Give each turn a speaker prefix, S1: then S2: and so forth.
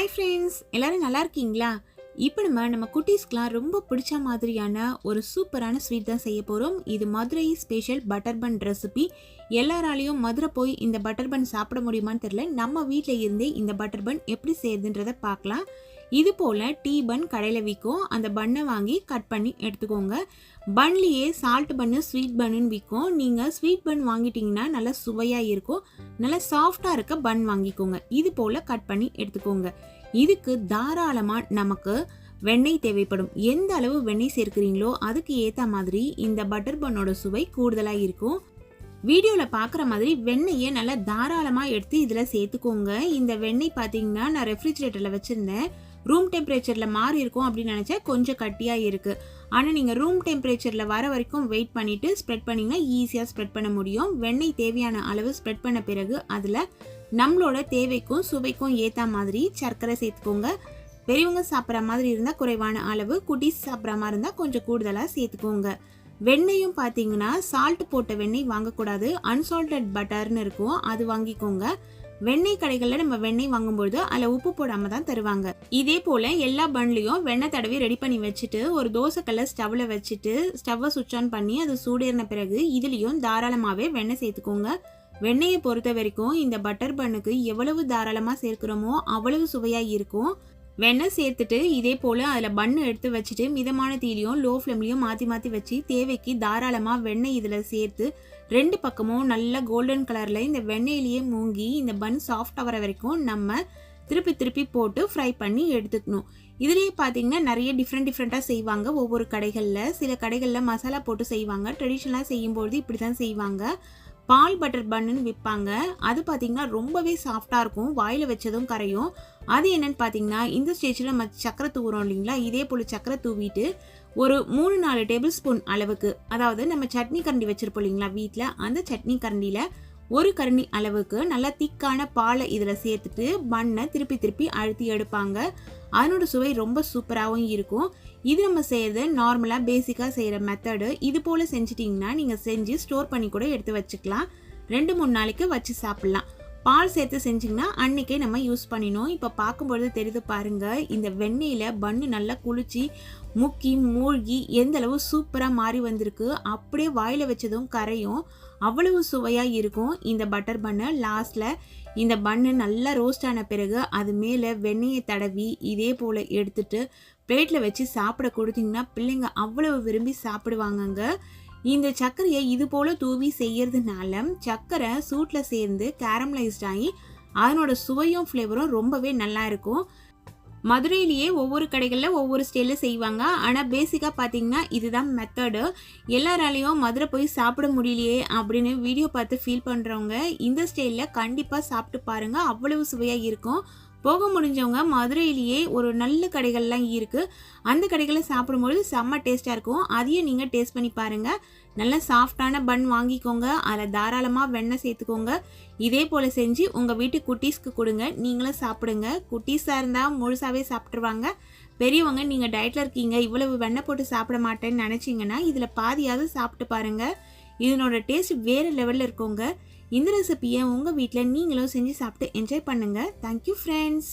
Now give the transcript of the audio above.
S1: Hi friends எல்லோரும் நல்லா இருக்கீங்களா? இப்போ நம்ம நம்ம குட்டீஸ்க்குலாம் ரொம்ப பிடிச்ச மாதிரியான ஒரு சூப்பரான ஸ்வீட் தான் செய்ய போகிறோம் இது Madurai special butter bun recipe எல்லாராலையும் மதுரை போய் இந்த பட்டர் பன் சாப்பிட முடியுமான்னு தெரியல. நம்ம வீட்டில் இருந்தே இந்த பட்டர் பன் எப்படி செய்யுதுன்றதை பார்க்கலாம். இது போல் டீ பன் கடையில் விற்கும் அந்த பன்னை வாங்கி கட் பண்ணி எடுத்துக்கோங்க. பன்லேயே சால்ட் பன்னு ஸ்வீட் பன்னுன்னு விற்கும் நீங்கள் ஸ்வீட் பன் வாங்கிட்டீங்கன்னா நல்லா சுவையாக இருக்கும். நல்லா சாஃப்டாக இருக்க பன் வாங்கிக்கோங்க. இது போல் கட் பண்ணி எடுத்துக்கோங்க. இதுக்கு தாராளமாக நமக்கு வெண்ணெய் தேவைப்படும். எந்த அளவு வெண்ணெய் சேர்க்குறீங்களோ அதுக்கு ஏற்ற மாதிரி இந்த பட்டர் பன்னோட சுவை கூடுதலாக இருக்கும். வீடியோவில் பார்க்குற மாதிரி வெண்ணெயை நல்லா தாராளமாக எடுத்து இதில் சேர்த்துக்கோங்க. இந்த வெண்ணெய் பார்த்தீங்கன்னா நான் ரெஃப்ரிஜிரேட்டரில் வச்சுருந்தேன். ரூம் டெம்பரேச்சரில் மாறி இருக்கும் அப்படின்னு நினச்சா கொஞ்சம் கட்டியாக இருக்குது ஆனால் நீங்கள் ரூம் டெம்பரேச்சரில் வர வரைக்கும் வெயிட் பண்ணிவிட்டு ஸ்ப்ரெட் பண்ணிங்கன்னா ஈஸியாக ஸ்ப்ரெட் பண்ண முடியும். வெண்ணெய் தேவையான அளவு ஸ்ப்ரெட் பண்ண பிறகு அதில் நம்மளோட தேவைக்கும் சுவைக்கும் ஏற்ற மாதிரி சர்க்கரை சேர்த்துக்கோங்க. பெரியவங்க சாப்பிட்ற மாதிரி இருந்தால் குறைவான அளவு குட்டீஸ் சாப்பிட்ற மாதிரி இருந்தால் கொஞ்சம் கூடுதலாக சேர்த்துக்கோங்க. வெண்ணெயும் பார்த்தீங்கன்னா சால்ட் போட்ட வெண்ணெய் வாங்கக்கூடாது. அன்சால்டட் பட்டர்னு இருக்கும் அது வாங்கிக்கோங்க. வெண்ணெய் கடைகளில் நம்ம வெண்ணெய் வாங்கும்பொழுது அதில் உப்பு போடாமல் தான் தருவாங்க. இதே போல் எல்லா பன்லையும் வெண்ணெய் தடவி ரெடி பண்ணி வச்சுட்டு ஒரு தோசைக்கல்ல ஸ்டவ்வில் வச்சுட்டு ஸ்டவ்வை சுவிட்ச் ஆன் பண்ணி அது சூடேறின பிறகு இதுலேயும் தாராளமாகவே வெண்ணெய் சேர்த்துக்கோங்க. வெண்ணெயை பொறுத்த வரைக்கும் இந்த பட்டர் பண்ணுக்கு எவ்வளவு தாராளமாக சேர்க்கிறோமோ அவ்வளவு சுவையாக இருக்கும். வெண்ணெய் சேர்த்துட்டு இதே போல் அதில் பண்ணு எடுத்து வச்சுட்டு மிதமான தீலையும் லோ ஃப்ளேம்லையும் மாற்றி மாற்றி வச்சு தேவைக்கு தாராளமாக வெண்ணெய் இதில் சேர்த்து ரெண்டு பக்கமும் நல்ல கோல்டன் கலரில் இந்த வெண்ணெயிலேயே மூங்கி இந்த பன் சாஃப்ட் ஆகிற வரைக்கும் நம்ம திருப்பி திருப்பி போட்டு ஃப்ரை பண்ணி எடுத்துக்கணும். இதுலேயே பார்த்தீங்கன்னா நிறைய டிஃப்ரெண்ட் டிஃப்ரெண்ட்டாக செய்வாங்க ஒவ்வொரு கடைகளில். சில கடைகளில் மசாலா போட்டு செய்வாங்க. ட்ரெடிஷ்னலாக செய்யும்போது இப்படி தான் செய்வாங்க. பால் பட்டர் பன்னுன்னு விற்பாங்க. அது பார்த்தீங்கன்னா ரொம்பவே சாஃப்டாக இருக்கும். வாயில் வச்சதும் கரையும். அது என்னன்னு பார்த்தீங்கன்னா இந்த ஸ்டேஜில் நம்ம சக்கரை தூவுறோம் இல்லைங்களா? இதே போல் சக்கரை தூவிட்டு ஒரு மூணு நாலு டேபிள் ஸ்பூன் அளவுக்கு அதாவது நம்ம சட்னி கரண்டி வச்சுருப்போம் இல்லைங்களா வீட்டில் அந்த சட்னி கரண்டியில் ஒரு கரண்டி அளவுக்கு நல்லா திக்கான பாலை இதில் சேர்த்துட்டு பண்ணை திருப்பி திருப்பி அழுத்தி எடுப்பாங்க. அதனோட சுவை ரொம்ப சூப்பராகவும் இருக்கும். இது நம்ம செய்கிறது நார்மலாக பேசிக்காக செய்கிற மெத்தடு இது போல் செஞ்சிட்டிங்கன்னா நீங்கள் செஞ்சு ஸ்டோர் பண்ணி கூட எடுத்து வச்சுக்கலாம். ரெண்டு மூணு நாளைக்கு வச்சு சாப்பிட்லாம். பால் சேர்த்து செஞ்சிங்கன்னா அன்றைக்கே நம்ம யூஸ் பண்ணினோம் இப்போ பார்க்கும்பொழுது தெரியுது பாருங்கள் இந்த வெண்ணெயில் பன்னு நல்லா குளிச்சு முக்கி மூழ்கி எந்த அளவு சூப்பராக மாறி வந்திருக்கு. அப்படியே வாயில் வச்சதும் கரையும். அவ்வளவு சுவையாக இருக்கும் இந்த பட்டர் பண்ணை லாஸ்ட்டில் இந்த பண்ணு நல்லா ரோஸ்ட் ஆன பிறகு அது மேலே வெண்ணெயை தடவி இதே போல் எடுத்துட்டு பிளேட்டில் வச்சு சாப்பிட கொடுத்தீங்கன்னா பிள்ளைங்க அவ்வளவு விரும்பி சாப்பிடுவாங்கங்க. இந்த சர்க்கரையை இது போல் தூவி செய்யறதுனால சர்க்கரை சூட்டில் சேர்ந்து கேரமலைஸ்ட் ஆகி அதனோட சுவையும் ஃப்ளேவரும் ரொம்பவே நல்லா இருக்கும். மதுரையிலேயே ஒவ்வொரு கடைகளில் ஒவ்வொரு ஸ்டைலில் செய்வாங்க. ஆனால் பேசிக்காக பார்த்தீங்கன்னா இதுதான் மெத்தடு எல்லாராலையும் மதுரை போய் சாப்பிட முடியலையே அப்படின்னு வீடியோ பார்த்து ஃபீல் பண்ணுறவங்க இந்த ஸ்டைலில் கண்டிப்பாக சாப்பிட்டு பாருங்கள் அவ்வளவு சுவையாக இருக்கும். போக முடிஞ்சவங்க மதுரையிலேயே ஒரு நல்ல கடைகள்லாம் இருக்குது அந்த கடைகளில் சாப்பிடும்பொழுது செம்ம டேஸ்ட்டாக இருக்கும். அதையும் நீங்கள் டேஸ்ட் பண்ணி பாருங்கள் நல்ல சாஃப்டான பன் வாங்கிக்கோங்க. அதில் தாராளமாக வெண்ணெய் சேர்த்துக்கோங்க. இதே போல் செஞ்சு உங்கள் வீட்டு குட்டீஸ்க்கு கொடுங்க. நீங்களும் சாப்பிடுங்க. குட்டீஸாக இருந்தால் முழுசாகவே சாப்பிட்ருவாங்க பெரியவங்க நீங்கள் டயட்டில் இருக்கீங்க. இவ்வளவு வெண்ணெய் போட்டு சாப்பிட மாட்டேன்னு நினச்சிங்கன்னா இதில் பாதியாவது சாப்பிட்டு பாருங்கள் இதனோட டேஸ்ட் வேறு லெவலில் இருக்கோங்க. இந்த ரெசிபியை உங்கள் வீட்டில் நீங்களும் செஞ்சு சாப்பிட்டு என்ஜாய் பண்ணுங்கள் தேங்க்யூ ஃப்ரெண்ட்ஸ்